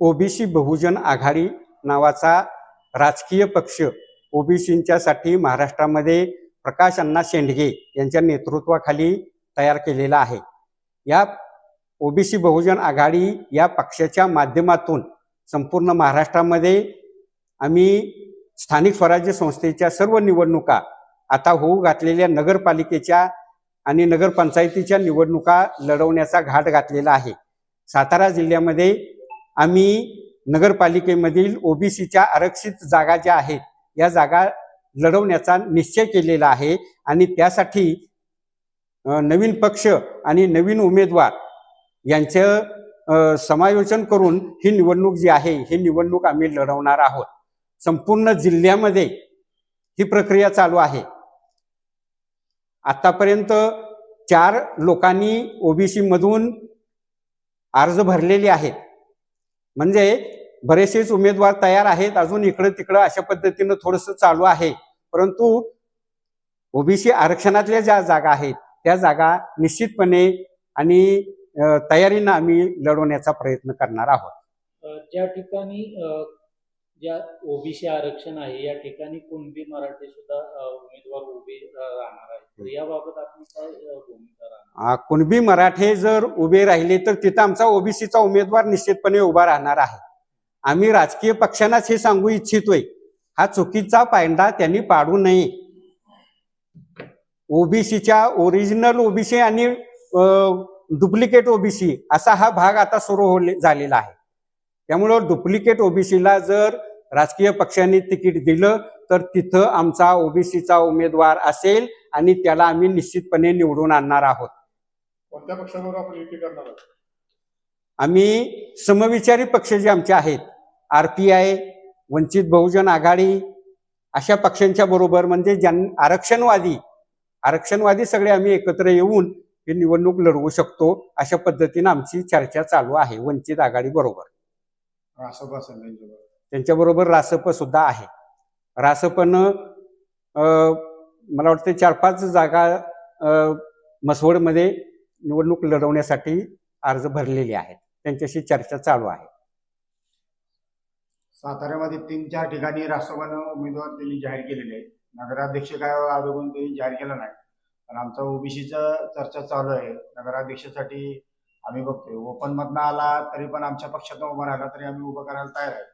OBC बहुजन आघाडी नावाचा राजकीय पक्ष ओबीसींच्यासाठी महाराष्ट्रामध्ये प्रकाश अण्णा शेंडगे यांच्या नेतृत्वाखाली तयार केलेला आहे. या ओबीसी बहुजन आघाडी या पक्षाच्या माध्यमातून संपूर्ण महाराष्ट्रामध्ये आम्ही स्थानिक स्वराज्य संस्थेच्या सर्व निवडणुका आता होऊ घातलेल्या नगरपालिकेच्या आणि नगरपंचायतीच्या निवडणुका लढवण्याचा घाट घातलेला आहे. सातारा जिल्ह्यामध्ये आम्ही नगरपालिकेमधील ओबीसीच्या आरक्षित जागा ज्या आहेत या जागा लढवण्याचा निश्चय केलेला आहे आणि त्यासाठी नवीन पक्ष आणि नवीन उमेदवार यांचं समायोजन करून ही निवडणूक जी आहे ही निवडणूक आम्ही लढवणार आहोत. संपूर्ण जिल्ह्यामध्ये ही प्रक्रिया चालू आहे. आतापर्यंत चार लोकांनी ओबीसी मधून अर्ज भरलेले आहेत. म्हणजे बरेचसेच उमेदवार तयार आहेत अजून इकडं तिकडं अशा पद्धतीनं थोडंसं चालू आहे. परंतु ओबीसी आरक्षणातल्या ज्या जागा आहेत त्या जागा निश्चितपणे आणि तयारीनं आम्ही लढवण्याचा प्रयत्न करणार आहोत. ज्या ठिकाणी ज्या ओबीसी आरक्षण आहे या ठिकाणी कुणबी मराठे सुद्धा उमेदवार उभे राहणार आहेत तर याबाबत आपण काय भूमिका राहणार? कुणबी मराठे जर उभे राहिले तर तिथं आमचा ओबीसीचा उमेदवार निश्चितपणे उभा राहणार आहे. आम्ही राजकीय पक्षांनाच हे सांगू इच्छितोय. हा चुकीचा पायंडा त्यांनी पाडू नये. ओबीसीच्या ओरिजिनल ओबीसी आणि डुप्लिकेट ओबीसी असा हा भाग आता सुरू हो झालेला आहे. त्यामुळं डुप्लिकेट ओबीसीला जर राजकीय पक्षांनी तिकीट दिलं तर तिथं आमचा ओबीसीचा उमेदवार असेल आणि त्याला आम्ही निश्चितपणे निवडून आणणार आहोत. कोणत्या पक्षाबरोबर आपण युती करणार आहोत? आम्ही समविचारी पक्ष जे आमचे आहेत R P I Vanchit Bahujan Aghadi अशा पक्षांच्या बरोबर म्हणजे ज्यां आरक्षणवादी आरक्षणवादी सगळे आम्ही एकत्र येऊन ही निवडणूक लढवू शकतो अशा पद्धतीनं आमची चर्चा चालू आहे वंचित आघाडी बरोबर. असं त्यांच्याबरोबर रासप सुद्धा आहे. रासपनं मला वाटतं चार पाच जागा मसवडमध्ये निवडणूक लढवण्यासाठी अर्ज भरलेले आहेत. त्यांच्याशी चर्चा चालू आहे. साताऱ्यामध्ये तीन चार ठिकाणी राष्ट्रवादीनं उमेदवार त्यांनी जाहीर केलेले आहेत. नगराध्यक्ष काय अजून त्यांनी जाहीर केला नाही. पण आमचा ओबीसीचा चर्चा चालू आहे. नगराध्यक्षासाठी आम्ही बघतोय. ओपन मधनं आला तरी पण आमच्या पक्षातून उभा राहिला तरी आम्ही उभं करायला तयार आहे.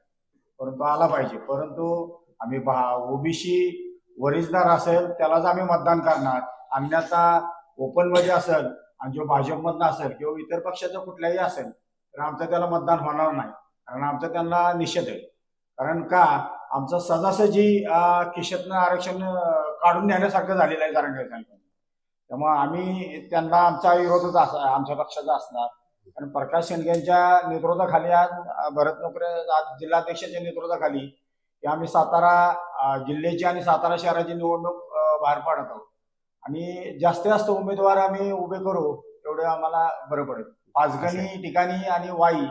परंतु आला पाहिजे. परंतु आम्ही ओबीसी वरिष्ठदार असेल त्यालाच आम्ही मतदान करणार. अन्यथा ओपनमध्ये असेल आणि जो भाजपमधनं असेल किंवा इतर पक्षाचा कुठलाही असेल तर आमचं त्याला मतदान होणार नाही. कारण आमचं त्यांना निषेध आहे. कारण का? आमचं सजासजी किशतनं आरक्षण काढून नेण्यासारखं झालेलं आहे जारंगाई त्यामुळे आम्ही त्यांना आमचा विरोधच अस आमच्या पक्षाचा असणार. आणि प्रकाश शेंडगेंच्या नेतृत्वाखाली आज भरत नोकरे आज जिल्हाध्यक्षाच्या नेतृत्वाखाली की आम्ही सातारा जिल्ह्याची आणि सातारा शहराची निवडणूक बाहेर पाडत आहोत. आणि जास्तीत जास्त उमेदवार आम्ही उभे करू तेवढे आम्हाला बरं पडेल. पाचगणी ठिकाणी आणि वाई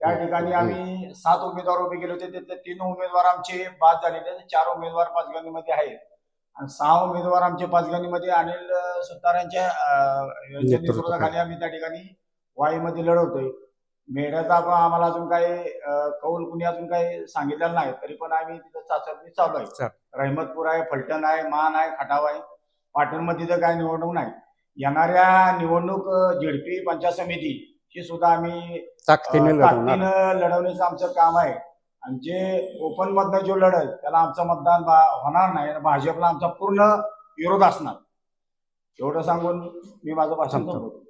त्या ठिकाणी आम्ही सात उमेदवार उभे केले होते. त्यातले तीन उमेदवार आमचे बाद झालेले. चार उमेदवार पाचगणीमध्ये आहेत. आणि सहा उमेदवार आमचे पाचगणीमध्ये अनिल अं, सुतार यांच्या अं, यांच्या नेतृत्वाखाली. नेतृत्वाखाली आम्ही त्या ठिकाणी वाईमध्ये लढवतोय. मेढ्याचा आपण आम्हाला अजून काही कौल कुणी अजून काही सांगितलेलं नाही तरी पण आम्ही तिथं चाचपणी चालू आहे. रहमतपूर आहे फलटण आहे मान आहे खटाव आहे. पाटणमध्ये तर काय निवडणूक नाही. येणाऱ्या निवडणूक झेडपी पंचायत समिती ही सुद्धा आम्ही ताकदीने लढवण्याचं आमचं काम आहे. आणि जे ओपन मधनं जो लढल त्याला आमचं मतदान होणार नाही आणि भाजपला आमचा पूर्ण विरोध असणार. एवढं सांगून मी माझं भाषण. संपवतो.